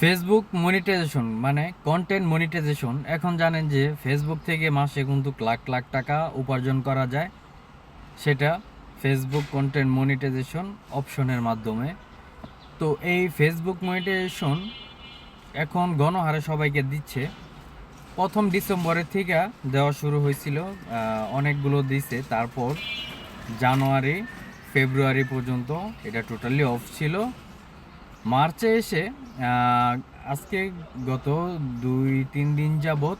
Facebook monetization মানে content monetization এখন জানেন যে ফেসবুক থেকে মাসে কিন্তু লাখ লাখ টাকা উপার্জন করা যায়। সেটা ফেসবুক কন্টেন্ট মনিটাইজেশন অপশনের মাধ্যমে। তো এই ফেসবুক মনিটাইজেশন এখন গণহারে সবাইকে দিচ্ছে। প্রথম ডিসেম্বরের থেকে দেওয়া শুরু হয়েছিল অনেকগুলো দিছে। তারপর জানুয়ারি, ফেব্রুয়ারি পর্যন্ত এটা টোটালি অফ ছিল। মার্চে এসে আজকে গত দুই, তিন দিন যাবৎ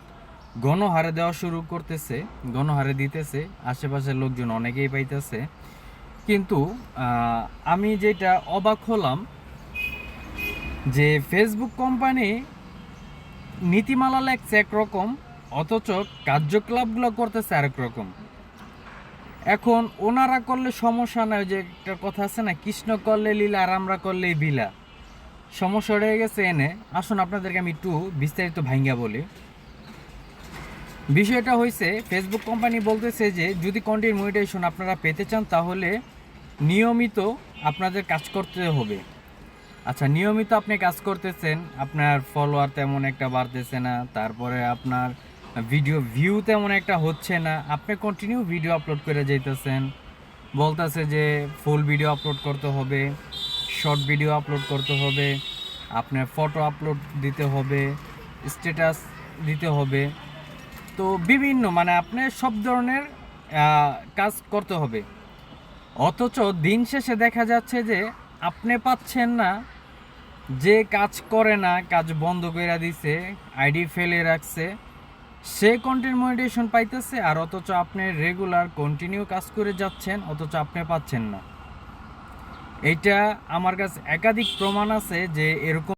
গণহারে দেওয়া শুরু করতেছে, গণহারে দিতেছে, আশেপাশের লোকজন অনেকেই পাইতেছে। কিন্তু আমি যেটা অবাক হলাম যে ফেসবুক কোম্পানি নীতিমালা লেখছে একরকম, অথচ কার্যকলাপগুলো করতেছে আরেক রকম। এখন ওনারা করলে সমস্যা ওই যে একটা কথা আছে না, কৃষ্ণ করলে লীলা আর আমরা করলে বিলা সমস্যা রয়ে গেছে এনে। আসুন আপনাদেরকে আমি একটু বিস্তারিত ভাঙ্গা বলি। বিষয়টা হয়েছে ফেসবুক কোম্পানি বলতেছে যে, যদি কন্টেন্ট মনিটাইজেশন আপনারা পেতে চান, তাহলে নিয়মিত আপনাদের কাজ করতে হবে। আচ্ছা নিয়মিত আপনি কাজ করতেছেন, আপনার ফলোয়ার তেমন একটা বাড়তেছে না, তারপরে আপনার ভিডিও ভিউ তেমন একটা হচ্ছে না, আপনি কন্টিনিউ ভিডিও আপলোড করে যাইতেছেন। বলতেছে যে ফুল ভিডিও আপলোড করতে হবে। শর্ট ভিডিও আপলোড করতে হবে, আপনার ফটো আপলোড দিতে হবে স্ট্যাটাস দিতে হবে। তো বিভিন্ন মানে আপনি সব ধরনের কাজ করতে হবে। অথচ দিন শেষে দেখা যাচ্ছে যে, আপনি পাচ্ছেন না, যে কাজ করে না, কাজ বন্ধ করে দিছে, আইডি ফেলে রাখছে, সে কন্টেন্ট মনিটেশন পাইতেছে, আর অথচ আপনি রেগুলার কন্টিনিউ কাজ করে যাচ্ছেন, অথচ আপনি পাচ্ছেন না। এইটা আমার কাছে একাধিক প্রমাণ আছে যে এরকম,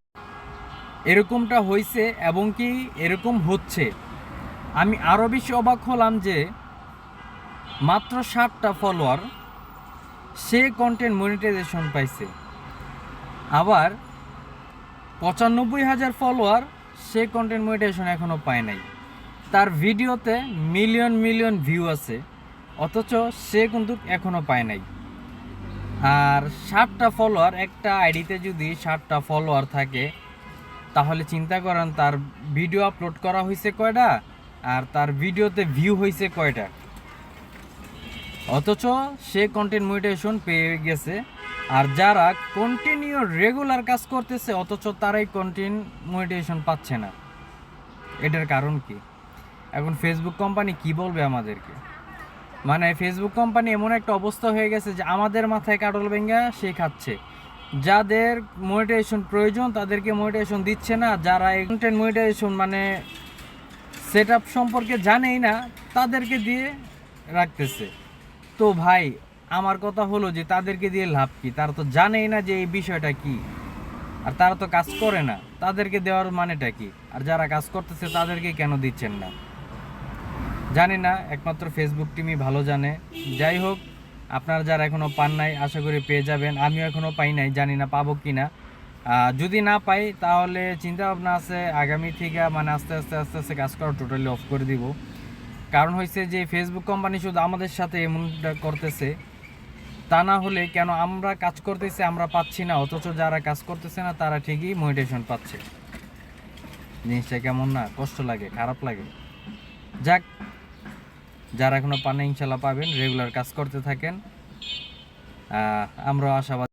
এরকমটা হয়েছে এবং কি এরকম হচ্ছে। আমি আরও বেশি অবাক হলাম যে মাত্র ষাটটা ফলোয়ার সে কন্টেন্ট মনিটাইজেশন পাইছে। আবার পঁচানব্বই হাজার ফলোয়ার সে কন্টেন্ট মনিটাইজেশন এখনও পায় নাই। তার ভিডিওতে মিলিয়ন মিলিয়ন ভিউ আছে, অথচ সে কিন্তু এখনও পায় নাই। আর ষাটটা ফলোয়ার একটা আইডিতে যদি ষাটটা ফলোয়ার থাকে, তাহলে চিন্তা করেন তার ভিডিও আপলোড করা হয়েছে কয়টা আর তার ভিডিওতে ভিউ হয়েছে কয়টা। অথচ সে কন্টেন্ট মনিটাইজেশন পেয়ে গেছে আর যারা কন্টিনিউ রেগুলার কাজ করতেছে, অথচ তারাই কন্টেন্ট মনিটাইজেশন পাচ্ছে না। এটার কারণ কি? এখন ফেসবুক কোম্পানি কি বলবে আমাদেরকে? মানে ফেসবুক কোম্পানি এমন একটা অবস্থা হয়ে গেছে যে আমাদের মাথায় কাটল বেঙ্গা সে খাচ্ছে। যাদের মনিটাইজেশন প্রয়োজন তাদেরকে মনিটাইজেশন দিচ্ছে না। যারা কন্টেন্ট মনিটাইজেশন মানে সেট আপ সম্পর্কে জানেই না, তাদেরকে দিয়ে রাখতেছে। তো ভাই, আমার কথা হলো যে তাদেরকে দিয়ে লাভ কি? তারা তো জানেই না যে এই বিষয়টা কি। আর তারা তো কাজ করে না। তাদেরকে দেওয়ার মানেটা কি? আর যারা কাজ করতেছে তাদেরকে কেন দিচ্ছেন না? জানি না, একমাত্র ফেসবুক টিমই ভালো জানে। যাই হোক, আপনারা যারা এখনও পান নাই, আশা করি পেয়ে যাবেন। আমিও এখনও পাই নাই, জানি না পাবো কি না যদি না পাই, তাহলে চিন্তা ভাবনা আছে, আগামী থেকে মানে আস্তে আস্তে আস্তে আস্তে কাজ করা টোটালি অফ করে দিব। কারণ হয়েছে যে ফেসবুক কোম্পানি শুধু আমাদের সাথে এমনটা করতেছে, তা না হলে কেন আমরা কাজ করতেছি, আমরা পাচ্ছি না, অথচ যারা কাজ করতেছে না, তারা ঠিকই মোটিভেশন পাচ্ছে। জিনিসটা কেমন না, কষ্ট লাগে, খারাপ লাগে। যাক যারা এখনও পান ইনশাল্লাহ পাবেন রেগুলার কাজ করতে থাকেন। আমরা আশাবাদ